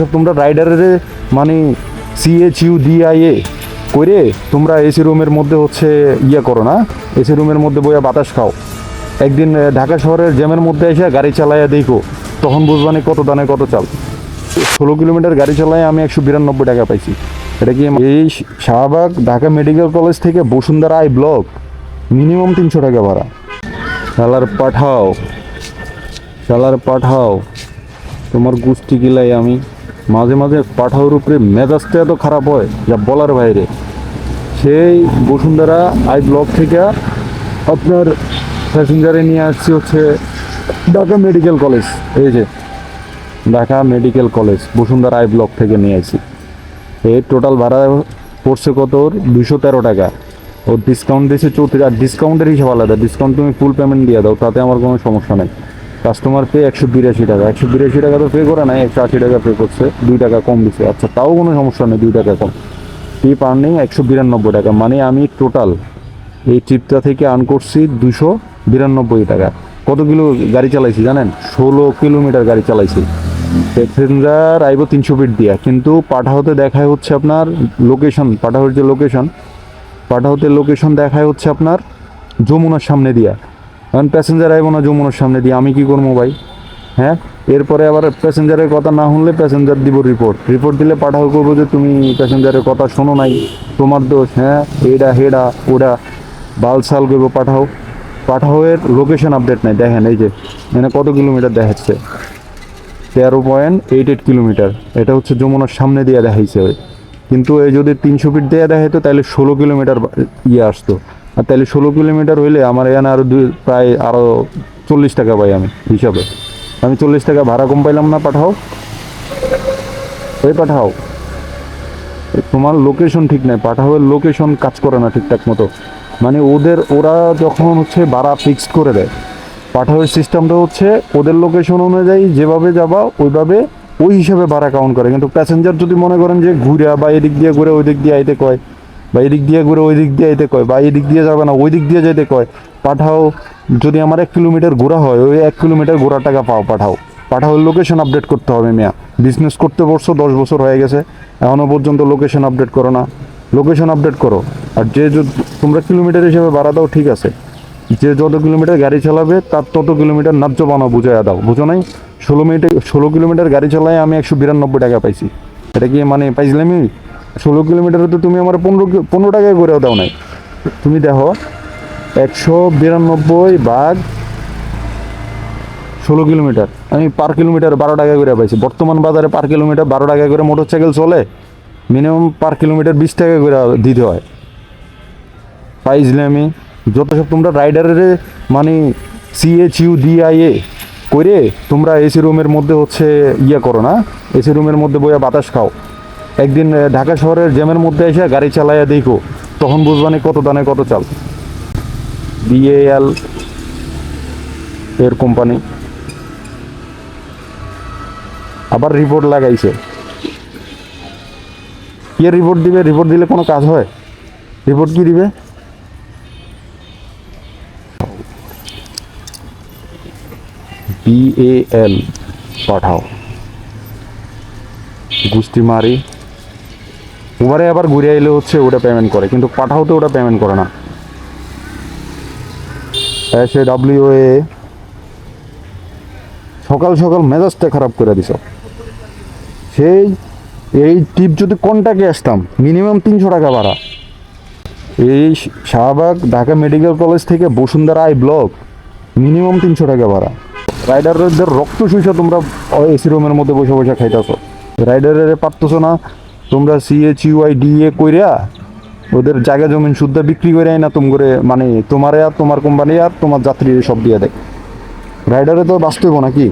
সব তোমরা রাইডারের মানে সিএচ ইউ ডিআইএ করে তোমরা এসি রুমের মধ্যে হচ্ছে ইয়ে করো না? এসি রুমের মধ্যে বইয়া বাতাস খাও। একদিন ঢাকা শহরের জ্যামের মধ্যে এসে গাড়ি চালাইয়া দেখো, তখন বুঝবানি কত দানে কত চাল। ষোলো কিলোমিটার গাড়ি চালাই আমি একশো বিরানব্বই টাকা পাইছি। এটা কি এই শাহবাগ ঢাকা মেডিকেল কলেজ থেকে বসুন্ধরা আই ব্লক, মিনিমাম তিনশো টাকা ভাড়া। শালার পাঠাও। শালার পাঠাও। তোমার গুষ্টি গিলাই আমি। মাঝে মাঝে পাঠাওর উপরে মেজাজটা এত খারাপ হয়, যা বলার বাইরে। সেই বসুন্ধরা আই ব্লক থেকে আপনার প্যাসেঞ্জারে নিয়ে আসছি হচ্ছে ঢাকা মেডিকেল কলেজ। এই যে, Dhaka medical college, Bashundhara I block থেকে নিয়ে আসি এই টোটাল ভাড়া পড়ছে কত ওর? দুশো তেরো টাকা। ওর ডিসকাউন্ট দিয়েছে চৌত্রিশ, আর ডিসকাউন্টের হিসাব আলাদা। ডিসকাউন্ট তুমি ফুল পেমেন্ট দিয়ে দাও, তাতে আমার কোনো সমস্যা নেই। কাস্টমার পে একশো বিরাশি টাকা। একশো বিরাশি টাকা তো পে করে নাই, একশো আশি টাকা পে করছে। দুই টাকা কম দিচ্ছে আচ্ছা তাও কোনো সমস্যা নেই, দুই টাকা কম। টিপ আর্নিং একশো বিরানব্বই টাকা। মানে আমি টোটাল এই ট্রিপটা থেকে আর্ন করছি দুশো বিরানব্বই টাকা। কত কিলো গাড়ি চালাইছি জানেন? ষোলো কিলোমিটার গাড়ি চালাইছি। প্যাসেঞ্জার আইব তিনশো ফিট দিয়া। কিন্তু পাঠাওতে দেখায় হচ্ছে আপনার লোকেশন পাঠাওর যে লোকেশন পাঠাওতে লোকেশন দেখায় হচ্ছে আপনার যমুনার সামনে দিয়া। কারণ প্যাসেঞ্জার আইব না যমুনার সামনে দিয়ে, আমি কি করব ভাই? হ্যাঁ? এরপরে আবার প্যাসেঞ্জারের কথা না শুনলে প্যাসেঞ্জার দিব রিপোর্ট রিপোর্ট দিলে পাঠাও করব যে তুমি প্যাসেঞ্জারের কথা শোনো নাই, তোমার দোষ হ্যাঁ? এডা হেডা, ওডা বালসাল করব পাঠাও। পাঠাওয়ের লোকেশন আপডেট নাই, দেখেন এই যে মানে কত কিলোমিটার দেখাচ্ছে? তেরো পয়েন্ট এইট এইট কিলোমিটার। এটা হচ্ছে যমুনার সামনে দিয়ে দেখাইছে কিন্তু এই যদি তিনশো ফিট দিয়ে দেখাইতো, তাহলে ষোলো কিলোমিটার ইয়ে আসতো। আর তাহলে ষোলো কিলোমিটার হইলে আমার এখানে আরও দুই প্রায় আরও চল্লিশ টাকা পাই আমি হিসাবে। আমি চল্লিশ টাকা ভাড়া কম পাইলাম না, পাঠাও। ওই পাঠাও। তোমার লোকেশন ঠিক নাই, পাঠাওয়ের লোকেশন কাজ করে না ঠিকঠাক মতো। মানে ওদের, ওরা যখন হচ্ছে ভাড়া ফিক্সড করে দেয়, পাঠাওয়ের সিস্টেমটা হচ্ছে ওদের লোকেশন অনুযায়ী যেভাবে যাবা, ওইভাবে ওই হিসাবে ভাড়া কাউন্ট করে। কিন্তু প্যাসেঞ্জার যদি মনে করেন যে ঘুরে বা এদিক দিয়ে ঘুরে ওই দিক দিয়ে আইতে কয় বা এদিক দিয়ে ঘুরে ওই দিক দিয়ে যেতে কয়, বা এদিক দিয়ে যাবে না, ওই দিক দিয়ে যেতে কয়, পাঠাও, যদি আমার এক কিলোমিটার ঘোরা হয়, ওই এক কিলোমিটার ঘোরা টাকা পাও, পাঠাও। পাঠাও লোকেশন আপডেট করতে হবে মিয়া। বিজনেস করতে বসছো, দশ বছর হয়ে গেছে এখনও পর্যন্ত লোকেশন আপডেট করো না। লোকেশন আপডেট করো। আর যে তোমরা কিলোমিটার হিসেবে বাড়া দাও, ঠিক আছে। যে যত কিলোমিটার গাড়ি চালাবে, তার তত কিলোমিটার ন্যায্য বানা বুঝাইয়া দাও। বুঝো নাই? ষোলো মিনিটে ষোলো কিলোমিটার গাড়ি চালাই আমি একশো বিরানব্বই টাকা পাইছি। এটা কি মানে পাইছিলামই ষোলো কিলোমিটারে তো তুমি আমার পনেরো পনেরো টাকায় করেও দাও নাই। তুমি দেখো, একশো বিরানব্বই ভাগ ষোলো কিলোমিটার। আমি পার কিলোমিটার বারো টাকা করে পাইছি। বর্তমান বাজারে পার কিলোমিটার বারো টাকা করে মোটর সাইকেল চলে, মিনিমাম পার কিলোমিটার বিশ টাকা করে দিতে হয়। পাইছিলে আমি। যত সব তোমরা রাইডারের মানে সিএচ ইউ ডিআইএ করে তোমরা এসি রুমের মধ্যে হচ্ছে ইয়ে করো না এসি রুমের মধ্যে বইয়া বাতাস খাও। একদিন ঢাকা শহরের জ্যামের মধ্যে এসে গাড়ি চালাইয়া দেখো, তখন বুঝবানি কত দানে কত চাল। বিএএল এর কোম্পানি। আবার রিপোর্ট লাগাইছে। কে রিপোর্ট দিবে? রিপোর্ট দিলে কোনো কাজ হয়? রিপোর্ট কি দিবে? বিএএল পাঠাও। গুষ্টি মারি। ওবারে আবার ঘুরে এলে হচ্ছে ওটা পেমেন্ট করে, কিন্তু পাঠাওতে ওটা পেমেন্ট করে না। এস এ ডাব্লিউ এ সকাল সকাল মেজাজটা খারাপ করে দিছ। সেই, এই টিপ যদি কোনটাকে আসতাম মিনিমাম তিনশো টাকা ভাড়া। এই শাহবাগ ঢাকা মেডিকেল কলেজ থেকে বসুন্ধরা আই ব্লক মিনিমাম তিনশো টাকা ভাড়া। রাইডারদের রক্ত শুইছা তোমরা এসি রুমের মধ্যে বসে বসে খাইতেছো। রাইডারের পারতেছো না তোমরা সিএচইউআই ডিএ কইরা ওদের জায়গা জমিন শুদ্ধ বিক্রি করে না তুম করে মানে তোমারে আর তোমার কোম্পানি আর তোমার যাত্রী সব দিয়ে দেয়। রাইডারে তো বাঁচতে নাকি?